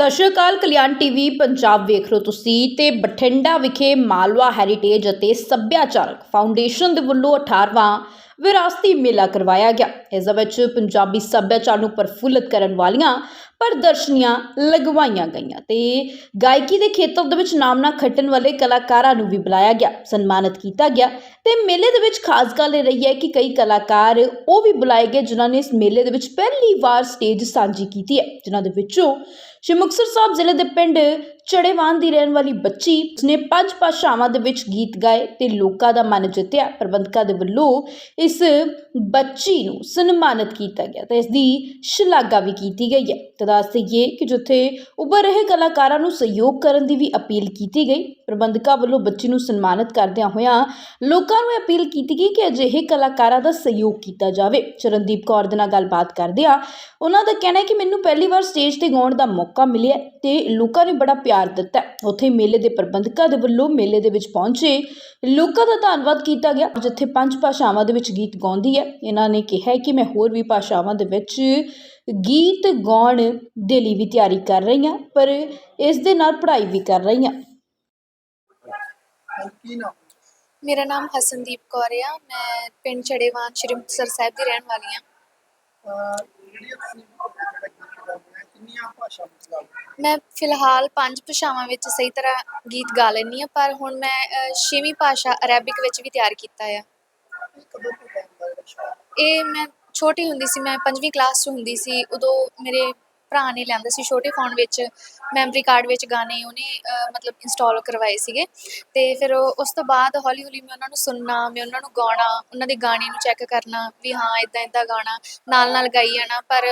ਸਤਿ ਸ਼੍ਰੀ ਅਕਾਲ, ਕਲਿਆਣ ਟੀਵੀ, ਪੰਜਾਬ ਵੇਖ ਰਹੇ ਹੋ ਤੁਸੀਂ ਤੇ ਬਠਿੰਡਾ ਵਿਖੇ ਮਾਲਵਾ ਹੈਰੀਟੇਜ ਅਤੇ ਸੱਭਿਆਚਾਰਕ ਫਾਊਂਡੇਸ਼ਨ ਦੇ ਵੱਲੋਂ 18ਵਾਂ ਵਿਰਾਸਤੀ ਮੇਲਾ ਕਰਵਾਇਆ ਗਿਆ। ਇਸ ਵਿੱਚ ਪੰਜਾਬੀ ਸੱਭਿਆਚਾਰ ਨੂੰ ਪ੍ਰਫੁੱਲਤ ਕਰਨ ਵਾਲੀਆਂ ਪ੍ਰਦਰਸ਼ਨੀਆਂ ਲਗਵਾਈਆਂ ਗਈਆਂ ਤੇ ਗਾਇਕੀ ਦੇ ਖੇਤਰ ਦੇ ਵਿੱਚ ਨਾਮਨਾ ਖੱਟਣ ਵਾਲੇ ਕਲਾਕਾਰਾਂ ਨੂੰ ਵੀ ਬੁਲਾਇਆ ਗਿਆ, ਸਨਮਾਨਿਤ ਕੀਤਾ ਗਿਆ ਤੇ ਮੇਲੇ ਦੇ ਵਿੱਚ ਖਾਸ ਗੱਲ ਇਹ ਰਹੀ ਹੈ ਕਿ ਕਈ ਕਲਾਕਾਰ ਉਹ ਵੀ ਬੁਲਾਏ ਗਏ ਜਿਨ੍ਹਾਂ ਨੇ ਇਸ ਮੇਲੇ ਦੇ ਵਿੱਚ ਪਹਿਲੀ ਵਾਰ ਸਟੇਜ ਸਾਂਝੀ ਕੀਤੀ ਹੈ, ਜਿਨ੍ਹਾਂ ਦੇ ਵਿੱਚੋਂ ਸ਼੍ਰੀ ਮੁਕਤਸਰ ਸਾਹਿਬ ਜ਼ਿਲ੍ਹੇ ਦੇ ਪਿੰਡ ਚੜੇਵਾਨ ਦੀ ਰਹਿਣ ਵਾਲੀ ਬੱਚੀ ਨੇ ਪੰਜ ਭਾਸ਼ਾਵਾਂ ਦੇ ਵਿੱਚ ਗੀਤ ਗਾਏ ਤੇ ਲੋਕਾਂ ਦਾ ਮਨ ਜਿੱਤਿਆ। ਪ੍ਰਬੰਧਕਾਂ ਦੇ ਵੱਲੋਂ ਇਸ ਬੱਚੀ ਨੂੰ ਸਨਮਾਨਿਤ ਕੀਤਾ ਗਿਆ ਤੇ ਇਸ ਦੀ ਸ਼ਲਾਘਾ ਵੀ ਕੀਤੀ ਗਈ ਹੈ। ਤੇ ਦੱਸ ਦਈਏ ਕਿ ਜਿੱਥੇ ਉੱਭਰ ਰਹੇ ਕਲਾਕਾਰਾਂ ਨੂੰ ਸਹਿਯੋਗ ਕਰਨ ਦੀ ਵੀ ਅਪੀਲ ਕੀਤੀ ਗਈ, ਪ੍ਰਬੰਧਕਾਂ ਵੱਲੋਂ ਬੱਚੀ ਨੂੰ ਸਨਮਾਨਿਤ ਕਰਦਿਆਂ ਹੋਇਆਂ ਲੋਕਾਂ ਨੂੰ ਅਪੀਲ ਕੀਤੀ ਗਈ ਕਿ ਅਜਿਹੇ ਕਲਾਕਾਰਾਂ ਦਾ ਸਹਿਯੋਗ ਕੀਤਾ ਜਾਵੇ। ਚਰਨਦੀਪ ਕੌਰ ਦੇ ਨਾਲ ਗੱਲਬਾਤ ਕਰਦਿਆਂ ਉਹਨਾਂ ਦਾ ਕਹਿਣਾ ਹੈ ਕਿ ਮੈਨੂੰ ਪਹਿਲੀ ਵਾਰ ਸਟੇਜ ਤੇ ਗਾਉਣ ਦਾ ਮੌਕਾ ਮਿਲਿਆ ਤੇ ਲੋਕਾਂ ਨੇ ਬੜਾ ਪਿਆਰ ਦਿੱਤਾ ਹੈ। ਉੱਥੇ ਮੇਲੇ ਦੇ ਪ੍ਰਬੰਧਕਾਂ ਦੇ ਵੱਲੋਂ ਮੇਲੇ ਦੇ ਵਿੱਚ ਪਹੁੰਚੇ ਲੋਕਾਂ ਦਾ ਧੰਨਵਾਦ ਕੀਤਾ ਗਿਆ। ਜਿੱਥੇ ਪੰਜ ਭਾਸ਼ਾਵਾਂ ਦੇ ਵਿੱਚ ਗੀਤ ਗਾਉਂਦੀ ਹੈ। ਇਹਨਾਂ ਨੇ ਕਿਹਾ ਕਿ ਮੈਂ ਹੋਰ ਵੀ ਭਾਸ਼ਾਵਾਂ ਦੇ ਵਿੱਚ ਗੀਤ ਗਾਉਣ ਦੇ ਲਈ ਵੀ ਤਿਆਰੀ ਕਰ ਰਹੀ ਹਾਂ ਪਰ ਇਸ ਦੇ ਨਾਲ ਪੜ੍ਹਾਈ ਵੀ ਕਰ ਰਹੀ ਹਾਂ। ਮੇਰਾ ਨਾਮ ਹਸਨਦੀਪ ਕੌਰ ਆ। ਮੈਂ ਪਿੰਡ ਚੜੇਵਾਨ ਸ਼੍ਰੀ ਮੁਕਤਸਰ ਸਾਹਿਬ ਦੀ ਰਹਿਣ ਵਾਲੀ ਹਾਂ। ਜਿਹੜੀ ਭਾਸ਼ਾ ਵਿੱਚ ਮੈਂ ਫਿਲਹਾਲ ਪੰਜ ਭਾਸ਼ਾਵਾਂ ਵਿੱਚ ਸਹੀ ਤਰ੍ਹਾਂ ਗੀਤ ਗਾ ਲੈਂਦੀ ਹਾਂ ਪਰ ਹੁਣ ਮੈਂ ਅ, ਛੇਵੀਂ ਭਾਸ਼ਾ ਅਰੈਬਿਕ ਵਿੱਚ ਵੀ ਤਿਆਰ ਕੀਤਾ ਆ। ਕਦੋਂ ਤੋਂ ਸ਼ੌਕ ਇਹ ਮੈਂ ਛੋਟੀ ਹੁੰਦੀ ਸੀ ਮੈਂ ਪੰਜਵੀਂ ਕਲਾਸ 'ਚ ਹੁੰਦੀ ਸੀ ਉਦੋਂ ਮੇਰੇ ਭਰਾ ਨੇ ਲਿਆਂਦਾ ਸੀ, ਛੋਟੇ ਫੋਨ ਵਿੱਚ ਮੈਮਰੀ ਕਾਰਡ ਵਿੱਚ ਗਾਣੇ ਉਹਨੇ ਮਤਲਬ ਇੰਸਟਾਲ ਕਰਵਾਏ ਸੀਗੇ। ਤੇ ਫਿਰ ਉਸ ਤੋਂ ਬਾਅਦ ਹੌਲੀ ਹੌਲੀ ਮੈਂ ਉਹਨਾਂ ਨੂੰ ਸੁਣਨਾ, ਮੈਂ ਉਹਨਾਂ ਨੂੰ ਗਾਉਣਾ, ਉਹਨਾਂ ਦੇ ਗਾਣੇ ਨੂੰ ਚੈੱਕ ਕਰਨਾ ਵੀ ਹਾਂ ਇਦਾਂ ਇਦਾਂ ਗਾਣਾ, ਨਾਲ ਨਾਲ ਗਾਈ ਜਾਣਾ। ਪਰ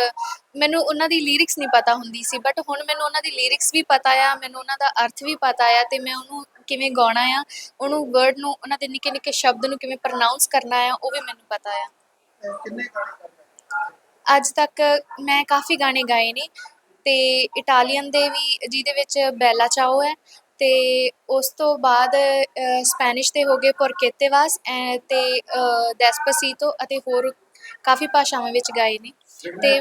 ਮੈਨੂੰ ਉਹਨਾਂ ਦੀ ਲਿਰਿਕਸ ਨਹੀਂ ਪਤਾ ਹੁੰਦੀ ਸੀ ਬਟ ਹੁਣ ਮੈਨੂੰ ਉਹਨਾਂ ਦੀ ਲਿਰਿਕਸ ਵੀ ਪਤਾ ਆ, ਮੈਨੂੰ ਉਹਨਾਂ ਦਾ ਅਰਥ ਵੀ ਪਤਾ ਆ ਤੇ ਮੈਂ ਉਹਨੂੰ ਕਿਵੇਂ ਗਾਉਣਾ ਆ, ਉਹਨੂੰ ਵਰਡ ਨੂੰ, ਉਹਨਾਂ ਦੇ ਨਿੱਕੇ ਨਿੱਕੇ ਸ਼ਬਦ ਨੂੰ ਕਿਵੇਂ ਪ੍ਰੋਨਾਂਸ ਕਰਨਾ ਆ, ਉਹ ਵੀ ਮੈਨੂੰ ਪਤਾ ਆ। ਕਿੰਨੇ ਗਾਣੇ ਅੱਜ ਤੱਕ ਮੈਂ ਕਾਫੀ ਗਾਣੇ ਗਾਏ ਨੇ ਤੇ ਇਟਾਲੀਅਨ ਦੇ ਵੀ ਜਿਹਦੇ ਵਿੱਚ ਬੈਲਾ ਚਾਓ ਹੈ ਤੇ ਉਸ ਤੋਂ ਬਾਅਦ ਸਪੈਨਿਸ਼ ਦੇ ਹੋ ਗਏ ਪੋਰਕੇਤੇਵਾਸ ਐ ਤੇ ਅ, ਅਤੇ ਹੋਰ ਕਾਫੀ ਭਾਸ਼ਾਵਾਂ ਵਿੱਚ ਗਾਏ ਨੇ ਤੇ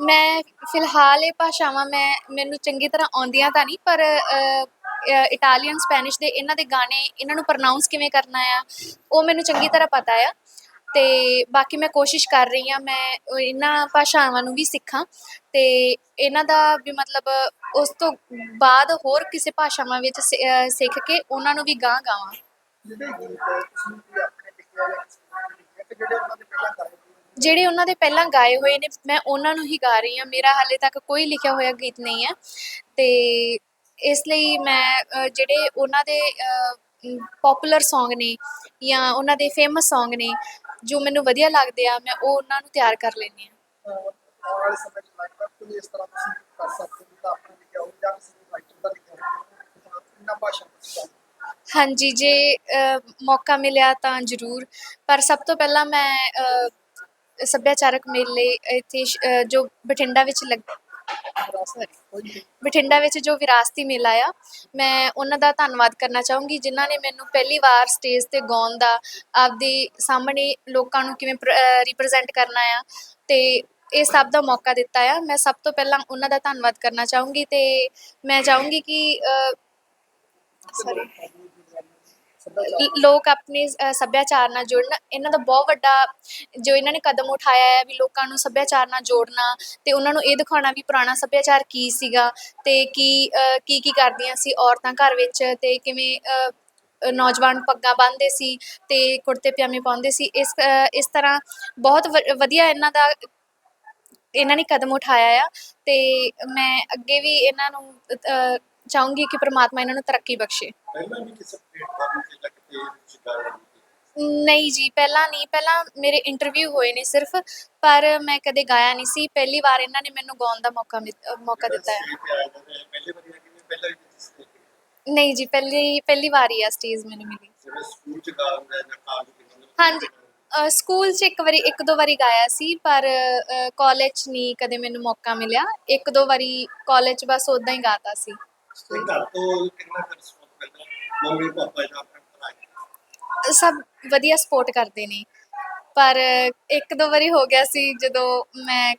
ਮੈਂ ਫਿਲਹਾਲ ਇਹ ਭਾਸ਼ਾਵਾਂ ਮੈਂ ਮੈਨੂੰ ਚੰਗੀ ਤਰ੍ਹਾਂ ਆਉਂਦੀਆਂ ਤਾਂ ਨਹੀਂ ਪਰ ਇਟਾਲੀਅਨ ਸਪੈਨਿਸ਼ ਦੇ ਇਹਨਾਂ ਦੇ ਗਾਣੇ ਇਹਨਾਂ ਨੂੰ ਪ੍ਰੋਨਾਂਸ ਕਿਵੇਂ ਕਰਨਾ ਆ ਉਹ ਮੈਨੂੰ ਚੰਗੀ ਤਰ੍ਹਾਂ ਪਤਾ ਆ। ਤੇ ਬਾਕੀ ਮੈਂ ਕੋਸ਼ਿਸ਼ ਕਰ ਰਹੀ ਹਾਂ ਮੈਂ ਇਹਨਾਂ ਭਾਸ਼ਾਵਾਂ ਨੂੰ ਵੀ ਸਿੱਖਾਂ ਤੇ ਇਹਨਾਂ ਦਾ ਵੀ ਮਤਲਬ ਉਸ ਤੋਂ ਬਾਅਦ ਹੋਰ ਕਿਸੇ ਭਾਸ਼ਾਵਾਂ ਵਿੱਚ ਸਿੱਖ ਕੇ ਉਹਨਾਂ ਨੂੰ ਵੀ ਗਾਂ ਗਾਵਾਂ। ਜਿਹੜੇ ਉਹਨਾਂ ਦੇ ਪਹਿਲਾਂ ਗਾਏ ਹੋਏ ਨੇ, ਮੈਂ ਉਹਨਾਂ ਨੂੰ ਹੀ ਗਾ ਰਹੀ ਹਾਂ ਮੇਰਾ ਹਾਲੇ ਤੱਕ ਕੋਈ ਲਿਖਿਆ ਹੋਇਆ ਗੀਤ ਨਹੀਂ ਹੈ। ਤੇ ਇਸ ਲਈ ਮੈਂ ਜਿਹੜੇ ਉਹਨਾਂ ਦੇ ਪਪੂਲਰ Song ਨੇ ਜਾਂ ਉਹਨਾਂ ਦੇ ਫੇਮਸ Song ਨੇ ਜੋ ਮੈਨੂੰ ਵਧੀਆ ਲੱਗਦੇ ਆ ਮੈਂ ਉਹ ਉਹਨਾਂ ਨੂੰ ਤਿਆਰ ਕਰ ਲੈਂਦੀ ਹਾਂ। ਅਹ ਆਉਣ ਵਾਲੇ ਸਮੇਂ 'ਚ ਲੱਗਦਾ ਕੋਈ ਇਸ ਤਰ੍ਹਾਂ ਤੁਸੀਂ ਕਰ ਸਕਦੇ ਹੋ ਤਾਂ ਆਪਣਾ ਲਿਖਿਆ ਹੋਵੇ ਜਾਂ ਕਿਸੇ ਰਾਈਟਰ ਦਾ ਲਿਖਿਆ ਹੋਵੇ ਕਿੰਨਾ ਭਾਸ਼ਾ ਵਿੱਚ ਗਾਉਂਦੇ ਹਾਂਜੀ ਜੇ ਅ, ਮੌਕਾ ਮਿਲਿਆ ਤਾਂ ਜ਼ਰੂਰ। ਪਰ ਸਭ ਤੋਂ ਪਹਿਲਾਂ ਮੈਂ ਅ, ਸੱਭਿਆਚਾਰਕ ਮੇਲੇ ਇੱਥੇ ਸ਼- ਅ, ਜੋ ਬਠਿੰਡਾ ਵਿੱਚ ਲੱਗ ਬਠਿੰਡਾ ਵਿੱਚ ਜੋ ਵਿਰਾਸਤੀ ਮੇਲਾ ਆ, ਮੈਂ ਉਹਨਾਂ ਦਾ ਧੰਨਵਾਦ ਕਰਨਾ ਚਾਹੂੰਗੀ, ਜਿਨ੍ਹਾਂ ਨੇ ਮੈਨੂੰ ਪਹਿਲੀ ਵਾਰ ਸਟੇਜ ਤੇ ਗਾਉਣ ਦਾ ਆਪਦੇ ਸਾਹਮਣੇ ਲੋਕਾਂ ਨੂੰ ਕਿਵੇਂ ਰਿਪਰੈਜ਼ੈਂਟ ਕਰਨਾ ਆ, ਤੇ ਇਹ ਸਭ ਦਾ ਮੌਕਾ ਦਿੱਤਾ ਆ। ਮੈਂ ਸਭ ਤੋਂ ਪਹਿਲਾਂ ਉਹਨਾਂ ਦਾ ਧੰਨਵਾਦ ਕਰਨਾ ਚਾਹੂੰਗੀ, ਤੇ ਮੈਂ ਚਾਹੂੰਗੀ ਕਿ ਸੌਰੀ ਲੋਕ ਆਪਣੇ ਅ, ਸੱਭਿਆਚਾਰ ਨਾਲ ਜੁੜਨ ਇਹਨਾਂ ਦਾ ਬਹੁਤ ਵੱਡਾ ਜੋ ਇਹਨਾਂ ਨੇ ਕਦਮ ਉਠਾਇਆ ਹੈ ਵੀ ਲੋਕਾਂ ਨੂੰ ਸੱਭਿਆਚਾਰ ਨਾਲ ਜੋੜਨਾ ਤੇ ਉਹਨਾਂ ਨੂੰ ਇਹ ਦਿਖਾਉਣਾ ਵੀ ਪੁਰਾਣਾ ਸੱਭਿਆਚਾਰ ਕੀ ਸੀਗਾ ਤੇ ਕੀ ਅ, ਕੀ ਕੀ ਕਰਦੀਆਂ ਸੀ ਔਰਤਾਂ ਘਰ ਵਿੱਚ ਤੇ ਕਿਵੇਂ ਅ, ਅ, ਨੌਜਵਾਨ ਪੱਗਾਂ ਬੰਨ੍ਹਦੇ ਸੀ ਤੇ ਕੁੜਤੇ ਪਜਾਮੇ ਪਾਉਂਦੇ ਸੀ। ਇਸ ਅ, ਇਸ ਤਰ੍ਹਾਂ ਬਹੁਤ ਵ- ਵਧੀਆ ਇਹਨਾਂ ਦਾ ਇਹਨਾਂ ਨੇ ਕਦਮ ਉਠਾਇਆ ਆ ਤੇ ਮੈਂ ਅੱਗੇ ਵੀ ਇਹਨਾਂ ਨੂੰ ਅ, ਚਾਹੂੰਗੀ ਕਿ ਪ੍ਰਮਾਤਮਾ ਇਹਨਾਂ ਨੂੰ ਤਰੱਕੀ ਬਖਸ਼ੇ। ਪਹਿਲਾਂ ਵੀ ਕਿਸੇ ਪਲੇਟਫਾਰਮ ਤੇ ਜਾ ਕੇ ਤੁਸੀਂ ਗਾਇਆ ਨਹੀਂ ਜੀ ਪਹਿਲਾਂ ਨਹੀਂ। ਪਹਿਲਾਂ ਮੇਰੇ ਇੰਟਰਵਿਊ ਹੋਏ ਨੇ ਸਿਰਫ ਪਰ ਮੈਂ ਕਦੇ ਗਾਇਆ ਨਹੀਂ ਸੀ। ਪਹਿਲੀ ਵਾਰ ਇਹਨਾਂ ਨੇ ਮੈਨੂੰ ਗਾਉਣ ਦਾ ਮੌਕਾ ਮਿ- ਅ, ਮੌਕਾ ਦਿੱਤਾ ਹੈ। ਪਹਿਲੇ ਵਾਰੀ ਕਿ ਪਹਿਲਾਂ ਵੀ ਤੁਸੀਂ ਨਹੀਂ ਜੀ ਪਹਿਲੀ ਪਹਿਲੀ ਵਾਰ ਹੀ ਆ ਸਟੇਜ ਮੈਨੂੰ ਮਿਲੀ। ਜਿਵੇਂ ਸਕੂਲ ਚ ਗਾ ਹੁੰਦਾ ਜਾਂ ਕਾਲਜ ਵਿੱਚ? ਹਾਂਜੀ ਅ, ਸਕੂਲ 'ਚ ਇੱਕ ਵਾਰੀ ਇੱਕ ਦੋ ਵਾਰੀ ਗਾਇਆ ਸੀ ਪਰ ਕਾਲਜ 'ਚ ਨਹੀਂ ਕਦੇ ਮੈਨੂੰ ਮੌਕਾ ਮਿਲਿਆ। ਇੱਕ ਦੋ ਵਾਰੀ ਕਾਲਜ 'ਚ ਬਸ ਉਦਾਂ ਹੀ ਗਾਤਾ ਸੀ। ਤੇ ਘਰ ਤੋਂ ਕਿੰਨਾ ਕਰ ਸਪੋਰਟ ਕਰਦਾ ਮੰਮੀ ਪਾਪਾ ਜਾਂ ਆਪਣੇ ਭਰਾ ਸਭ ਵਧੀਆ ਸਪੋਰਟ ਕਰਦੇ ਨੇ। ਪਰ ਇੱਕ ਦੋ ਵਾਰੀ ਹੋ ਗਿਆ ਸੀ ਜਦੋਂ ਮੈਂ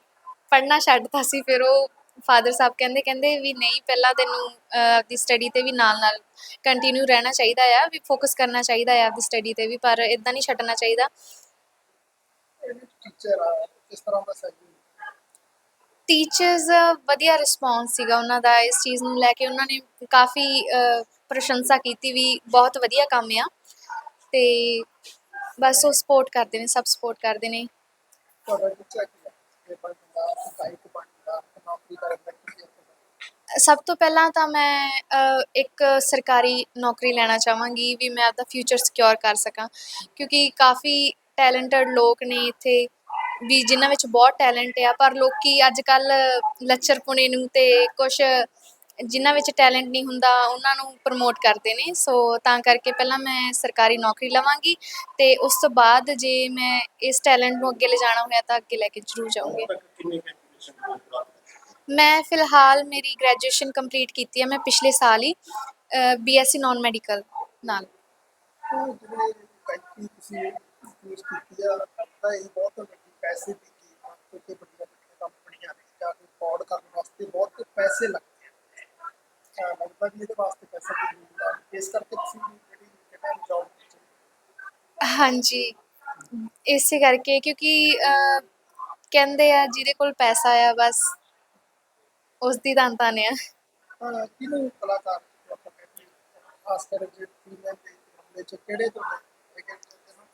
ਪੜ੍ਹਨਾ ਛੱਡਤਾ ਸੀ ਫਿਰ ਉਹ ਫਾਦਰ ਸਾਹਿਬ ਕਹਿੰਦੇ ਕਹਿੰਦੇ ਵੀ ਨਹੀਂ ਪਹਿਲਾਂ ਤੈਨੂੰ ਅਹ, ਆਪਦੀ ਸਟੱਡੀ ਤੇ ਵੀ ਨਾਲ ਨਾਲ ਕੰਟੀਨਿਊ ਰਹਿਣਾ ਚਾਹੀਦਾ ਆ ਵੀ ਫੋਕਸ ਕਰਨਾ ਚਾਹੀਦਾ ਆ ਆਪਦੀ ਸਟੱਡੀ ਤੇ ਵੀ ਪਰ ਇਦਾਂ ਨਹੀਂ ਛੱਡਣਾ ਚਾਹੀਦਾ। ਟੀਚਰ ਆ ਕਿਸ ਤਰ੍ਹਾਂ ਦਾ ਸਹਿਯੋਗ ਟੀਚਰਸ ਵਧੀਆ ਰਿਸਪੌਂਸ ਸੀਗਾ ਉਹਨਾਂ ਦਾ ਇਸ ਚੀਜ਼ ਨੂੰ ਲੈ ਕੇ। ਉਹਨਾਂ ਨੇ ਕਾਫੀ ਪ੍ਰਸ਼ੰਸਾ ਕੀਤੀ ਵੀ ਬਹੁਤ ਵਧੀਆ ਕੰਮ ਆ। ਤੇ ਬਸ ਉਹ ਸਪੋਰਟ ਕਰਦੇ ਨੇ, ਸਭ ਸਪੋਰਟ ਕਰਦੇ ਨੇ। ਤੁਹਾਡਾ ਬੱਚਾ ਕੀ ਹੈ ਇਹ ਬਣਦਾ ਗਾਇਕ ਬਣਦਾ ਨੌਕਰੀ ਕਰਨ ਦਾ ਕੀ ਸਭ ਤੋਂ ਪਹਿਲਾਂ ਤਾਂ ਮੈਂ ਇੱਕ ਸਰਕਾਰੀ ਨੌਕਰੀ ਲੈਣਾ ਚਾਹਾਂਗੀ ਵੀ ਮੈਂ ਆਪਦਾ ਫਿਊਚਰ ਸਿਕਿਉਰ ਕਰ ਸਕਾਂ। ਕਿਉਂਕਿ ਕਾਫੀ ਟੈਲੈਂਟਡ ਲੋਕ ਨੇ ਇੱਥੇ। ਵੀ ਜਿਨ੍ਹਾਂ ਵਿੱਚ ਬਹੁਤ ਟੈਲੈਂਟ ਆ ਪਰ ਲੋਕੀ ਅੱਜ ਕੱਲ ਲੱਚਰਪੁਣੇ ਨੂੰ ਤੇ ਕੁਝ ਜਿਨ੍ਹਾਂ ਵਿੱਚ ਟੈਲੈਂਟ ਨਹੀਂ ਹੁੰਦਾ ਉਹਨਾਂ ਨੂੰ ਪ੍ਰਮੋਟ ਕਰਦੇ ਨੇ। ਸੋ ਤਾਂ ਕਰਕੇ ਪਹਿਲਾਂ ਮੈਂ ਸਰਕਾਰੀ ਨੌਕਰੀ ਲਵਾਂਗੀ ਤੇ ਉਸ ਤੋਂ ਬਾਅਦ ਜੇ ਮੈਂ ਇਸ ਟੈਲੈਂਟ ਨੂੰ ਅੱਗੇ ਲਿਜਾਣਾ ਹੋਇਆ ਤਾਂ ਅੱਗੇ ਲੈ ਕੇ ਜ਼ਰੂਰ ਜਾਊਂਗੀ। ਮੈਂ ਫਿਲਹਾਲ ਮੇਰੀ ਗ੍ਰੈਜੂਏਸ਼ਨ ਕੰਪਲੀਟ ਕੀਤੀ ਹੈ ਮੈਂ ਪਿਛਲੇ ਸਾਲ ਹੀ ਬੀਐਸਸੀ ਨਾਨ ਮੈਡੀਕਲ ਨਾਲ। ਤੁਸੀਂ ਕੀਤੀ ਆ ਤਾਂ ਇਹ ਬਹੁਤ ਪੈਸੇ ਦੀ ਕੀਮਤ ਕਿਉਂਕਿ ਵੱਡੀਆਂ ਵੱਡੀਆਂ ਕੰਪਨੀਆਂ ਨੇ ਜਾਂ ਰਿਕਾਰਡ ਕਰਨ ਵਾਸਤੇ ਬਹੁਤ ਪੈਸੇ ਲੱਗਦੇ ਆ। ਤਾਂ ਲੱਗਦਾ ਵੀ ਇਹਦੇ ਵਾਸਤੇ ਪੈਸਾ ਦੀ ਜ਼ਰੂਰਤ ਆ ਇਸ ਕਰਕੇ ਤੁਸੀਂ ਜਿਹੜੀ ਜਿਹੜਾ ਜੌਬ ਹਾਂਜੀ। ਇਸੇ ਕਰਕੇ ਕਿਉਂਕਿ ਕਹਿੰਦੇ ਆ ਜਿਹਦੇ ਕੋਲ ਪੈਸਾ ਆ ਬਸ ਉਸ ਦੀ ਤਾਂ ਨੇ ਆ। ਤਾਂ ਕਿਹਨੂੰ ਕਲਾਕਾਰ ਹਾਂ, ਖਾਸ ਕਰ ਜੇ ਫੀਮੇਲ ਦੇ ਮਾਮਲੇ ਚ ਕਿਹੜੇ ਜਿਹਨੂੰ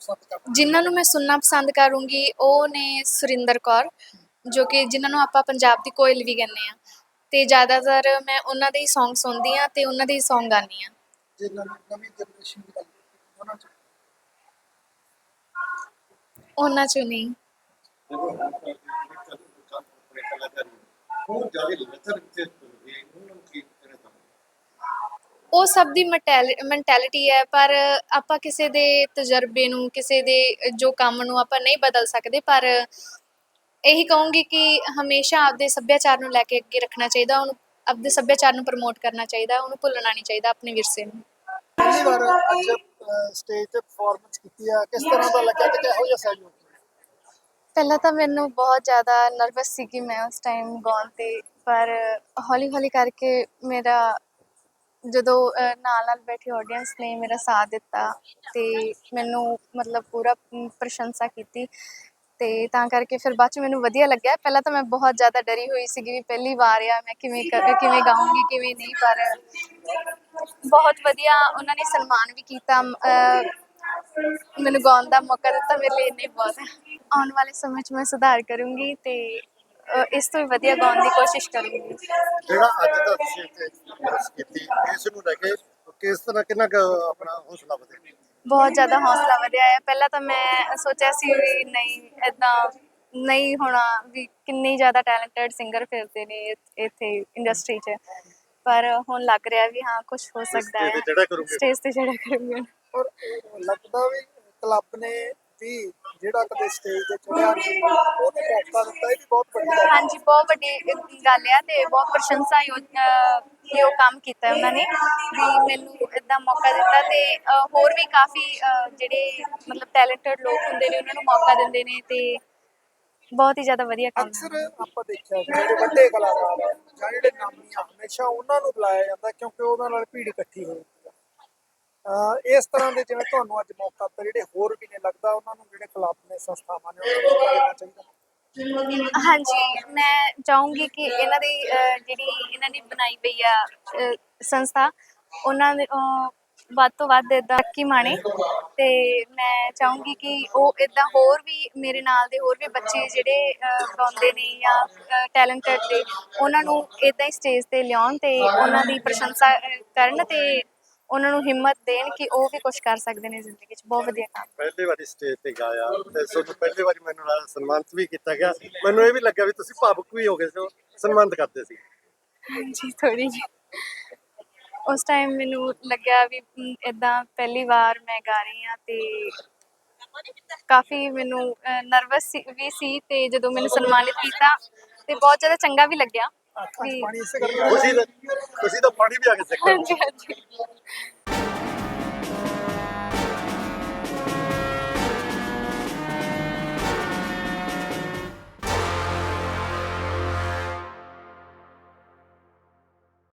ਪਸੰਦ ਕਰਦੇ ਜਿਨ੍ਹਾਂ ਨੂੰ ਮੈਂ ਸੁਣਨਾ ਪਸੰਦ ਕਰੂੰਗੀ ਉਹ ਨੇ ਸੁਰਿੰਦਰ ਕੌਰ ਜੋ ਕਿ ਜਿਨ੍ਹਾਂ ਨੂੰ ਆਪਾਂ ਪੰਜਾਬ ਦੀ ਕੋਇਲ ਵੀ ਕਹਿੰਦੇ ਆ ਤੇ ਜ਼ਿਆਦਾਤਰ ਮੈਂ ਉਹਨਾਂ ਦੇ ਹੀ Song ਸੁਣਦੀ ਆ ਤੇ ਉਹਨਾਂ ਦੇ ਹੀ Song ਗਾਉਂਦੀ ਆ ਜੇ ਨਵੀਂ ਨਵੀਂ ਜਨਰੇਸ਼ਨ ਦੀ ਗੱਲ ਕੀਤੀ ਉਹਨਾਂ ਚ? ਉਹਨਾਂ ਚੋਂ ਨਹੀਂ। ਬਹੁਤ ਜ਼ਿਆਦਾ ਲਚਰ ਵਿੱਚ ਇਹ ਉਹਨਾਂ ਨੂੰ ਕੀ ਕਹਿਣਾ ਚਾਹੁੰਦੇ ਉਹ ਸਭ ਦੀ ਮੈਂਟੈਲਿਟੀ ਹੈ ਪਰ ਆਪਾਂ ਕਿਸੇ ਦੇ ਤਜਰਬੇ ਨੂੰ ਕਿਸੇ ਦੇ ਜੋ ਕੰਮ ਨੂੰ ਆਪਾਂ ਨਹੀਂ ਬਦਲ ਸਕਦੇ ਪਰ ਇਹੀ ਕਹੂੰਗੀ ਕਿ ਹਮੇਸ਼ਾ ਆਪਦੇ ਸੱਭਿਆਚਾਰ ਨੂੰ ਲੈ ਕੇ ਅੱਗੇ ਰੱਖਣਾ ਚਾਹੀਦਾ ਉਹਨੂੰ ਆਪਦੇ ਸੱਭਿਆਚਾਰ ਨੂੰ ਪ੍ਰਮੋਟ ਕਰਨਾ ਚਾਹੀਦਾ ਉਹਨੂੰ ਭੁੱਲਣਾ ਨਹੀਂ ਚਾਹੀਦਾ ਆਪਣੇ ਵਿਰਸੇ ਨੂੰ। ਪਹਿਲੀ ਵਾਰ ਅੱਜ ਸਟੇਜ ਤੇ ਪਰਫਾਰਮੈਂਸ ਕੀਤੀ ਆ ਕਿਸ ਤਰ੍ਹਾਂ ਦਾ ਲੱਗਾ ਤੇ ਕਿਹੋ ਜਿਹਾ ਸਹਿਯੋਗ? ਪਹਿਲਾਂ ਤਾਂ ਮੈਨੂੰ ਬਹੁਤ ਜ਼ਿਆਦਾ ਨਰਵਸ ਸੀ ਕਿ ਮੈਂ ਉਸ ਟਾਈਮ ਗਾਉਣ ਤੇ ਪਰ ਹੌਲੀ ਹੌਲੀ ਕਰਕੇ ਮੇਰਾ ਜਦੋਂ ਨਾਲ ਨਾਲ ਬੈਠੀ ਆਡੀਅנס ਨੇ ਮੇਰਾ ਸਾਥ ਦਿੱਤਾ ਤੇ ਮੈਨੂੰ ਮਤਲਬ ਪੂਰਾ ਪ੍ਰਸ਼ੰਸਾ ਕੀਤੀ ਤੇ ਤਾਂ ਕਰਕੇ ਫਿਰ ਬਾਅਦ ਚ ਮੈਨੂੰ ਵਧੀਆ ਲੱਗਿਆ। ਪਹਿਲਾਂ ਤਾਂ ਮੈਂ ਬਹੁਤ ਜ਼ਿਆਦਾ ਡਰੀ ਹੋਈ ਸੀਗੀ ਵੀ ਪਹਿਲੀ ਵਾਰ ਆ ਮੈਂ ਕਿਵੇਂ ਕਿਵੇਂ ਗਾਉਂਗੀ ਕਿਵੇਂ ਨਹੀਂ ਪਰ ਬਹੁਤ ਵਧੀਆ ਉਹਨਾਂ ਨੇ ਸਨਮਾਨ ਵੀ ਕੀਤਾ। ਅਹ, ਮੈਨੂੰ ਗਾਉਣ ਦਾ ਮੌਕਾ ਦਿੱਤਾ ਮੇਰੇ ਲਈ ਇੰਨੇ ਬਹੁਤ ਹੈ ਆਉਣ ਵਾਲੇ ਸਮੇਂ 'ਚ ਮੈਂ ਸੁਧਾਰ ਕਰੂੰਗੀ ਤੇ ਇਸ ਤੋਂ ਵੀ ਵਧੀਆ ਗਾਉਣ ਦੀ ਕੋਸ਼ਿਸ਼ ਕਰੂੰਗੀ। ਜਿਹੜਾ ਅੱਜ ਦਾ ਤੁਸੀਂ ਇੱਥੇ ਪ੍ਰੈਸ ਕੀਤੀ ਇਸ ਨੂੰ ਲੈ ਕੇ ਕਿਸ ਤਰ੍ਹਾਂ ਕਿੰਨਾ ਕੁ ਆਪਣਾ ਹੌਸਲਾ ਵਧੇ ਬਹੁਤ ਜ਼ਿਆਦਾ ਹੌਸਲਾ ਵਧਿਆ ਹੈ। ਪਹਿਲਾਂ ਤਾਂ ਮੈਂ ਸੋਚਿਆ ਸੀ ਵੀ ਨਹੀਂ ਇਦਾਂ ਨਹੀਂ ਹੋਣਾ ਵੀ ਕਿੰਨੀ ਜ਼ਿਆਦਾ ਟੈਲੈਂਟਡ ਸਿੰਗਰ ਫਿਰਦੇ ਨੇ ਇੱਥੇ ਇੰਡਸਟਰੀ 'ਚ। ਪਰ ਹੁਣ ਲੱਗ ਰਿਹਾ ਵੀ ਹਾਂ ਕੁਝ ਹੋ ਸਕਦਾ ਹੈ। ਕਰੋਗੇ। ਸਟੇਜ ਤੇ ਚੜ੍ਹਿਆ ਕਰੂੰਗੀ। ਔਰ ਲੱਗਦਾ ਵੀ ਕਲੱਬ ਨੇ ਵੀ ਜਿਹੜਾ ਕਦੇ ਸਟੇਜ ਤੇ ਚੜਿਆ ਨਹੀਂ ਉਹਨੂੰ ਮੌਕਾ ਦਿੱਤਾ ਇਹ ਵੀ ਬਹੁਤ ਵੱਡੀ ਗੱਲ ਹੈ। ਹਾਂਜੀ ਬਹੁਤ ਵੱਡੀ ਗੱਲ ਆ ਤੇ ਬਹੁਤ ਪ੍ਰਸ਼ੰਸਾ ਯੋਗ ਕੰਮ ਕੀਤਾ ਹੈ ਉਹਨਾਂ ਨੇ ਵੀ ਮੈਨੂੰ ਇਦਾਂ ਮੌਕਾ ਦਿੱਤਾ ਤੇ ਹੋਰ ਵੀ ਕਾਫੀ ਜਿਹੜੇ ਮਤਲਬ ਟੈਲੈਂਟਡ ਲੋਕ ਹੁੰਦੇ ਨੇ ਉਹਨਾਂ ਨੂੰ ਮੌਕਾ ਦਿੰਦੇ ਨੇ ਤੇ ਬਹੁਤ ਹੀ ਜ਼ਿਆਦਾ ਵਧੀਆ ਕੰਮ ਹੈ। ਅਕਸਰ ਆਪਾਂ ਦੇਖਿਆ ਜਿਹੜੇ ਵੱਡੇ ਕਲਾਕਾਰ ਆ ਜਿਹੜੇ ਨਾਮੀ ਹਮੇਸ਼ਾ ਉਹਨਾਂ ਨੂੰ ਬੁਲਾਇਆ ਜਾਂਦਾ ਕਿਉਂਕਿ ਉਹਨਾਂ ਨਾਲ ਭੀੜ ਇਕੱਠੀ ਹੋ ਅਹ ਇਸ ਤਰ੍ਹਾਂ ਦੇ ਜਿਵੇਂ ਤੁਹਾਨੂੰ ਅੱਜ ਮੌਕਾ ਦਿੱਤਾ, ਜਿਹੜੇ ਹੋਰ ਵੀ ਨੇ, ਲੱਗਦਾ ਉਹਨਾਂ ਨੂੰ ਜਿਹੜੇ ਕਲੱਬ ਨੇ ਸੰਸਥਾਵਾਂ ਨੇ, ਉਹਨਾਂ ਨੂੰ ਦੇਣਾ ਚਾਹੀਦਾ? ਹਾਂਜੀ, ਮੈਂ ਚਾਹੂੰਗੀ ਕਿ ਇਹਨਾਂ ਦੀ ਜਿਹੜੀ ਇਹਨਾਂ ਦੀ ਬਣਾਈ ਪਈ ਆ ਸੰਸਥਾ, ਉਹਨਾਂ ਦੇ ਵੱਧ ਤੋਂ ਵੱਧ ਇਦਾਂ ਕੀ ਮਾਣੇ ਤੇ ਮੈਂ ਚਾਹੂੰਗੀ ਕਿ ਉਹ ਇਦਾਂ ਹੋਰ ਵੀ ਮੇਰੇ ਨਾਲ ਦੇ ਹੋਰ ਵੀ ਬੱਚੇ ਜਿਹੜੇ ਗਾਉਂਦੇ ਨੇ ਜਾਂ ਟੈਲੈਂਟਡ ਨੇ, ਉਹਨਾਂ ਨੂੰ ਇਦਾਂ ਹੀ ਸਟੇਜ ਤੇ ਲਿਆਉਣ ਤੇ ਉਹਨਾਂ ਦੀ ਪ੍ਰਸ਼ੰਸਾ ਕਰਨ ਤੇ ਉਹਨਾਂ ਨੂੰ ਹਿੰਮਤ ਦੇਣ ਕਿ ਉਹ ਵੀ ਕੁਝ ਕਰ ਸਕਦੇ ਨੇ ਜ਼ਿੰਦਗੀ 'ਚ। ਬਹੁਤ ਵਧੀਆ ਕੰਮ। ਪਹਿਲੀ ਵਾਰੀ ਸਟੇਜ ਤੇ ਗਾਇਆ ਤੇ ਤੁਹਾਨੂੰ ਪਹਿਲੀ ਵਾਰੀ ਮੈਨੂੰ ਨਾਲ ਸਨਮਾਨਿਤ ਵੀ ਕੀਤਾ ਗਿਆ। ਮੈਨੂੰ ਇਹ ਵੀ ਲੱਗਾ ਵੀ ਤੁਸੀਂ ਭਾਵੁਕ ਵੀ ਹੋ ਗਏ ਸੀ ਸਨਮਾਨਿਤ ਕਰਦੇ ਸੀ। ਹਾਂਜੀ ਥੋੜੀ ਜਿਹੀ। ਉਸ ਟਾਈਮ ਮੈਨੂੰ ਲੱਗਿਆ ਵੀ ਇਦਾਂ ਪਹਿਲੀ ਵਾਰ ਮੈਂ ਗਾ ਰਹੀ ਹਾਂ ਤੇ ਕਾਫੀ ਮੈਨੂੰ ਨਰਵਸ ਵੀ ਸੀ ਤੇ ਜਦੋਂ ਮੈਨੂੰ ਸਨਮਾਨਿਤ ਕੀਤਾ ਤੇ ਬਹੁਤ ਜ਼ਿਆਦਾ ਚੰਗਾ ਵੀ ਲੱਗਿਆ। ਅੱਖਾਂ 'ਚ ਪਾਣੀ ਇਸੇ ਕਰਕੇ ਖੁਸ਼ੀ ਦਾ ਖੁਸ਼ੀ ਦਾ ਪਾਣੀ ਵੀ ਆ ਕੇ ਹਾਂਜੀ ਹਾਂਜੀ।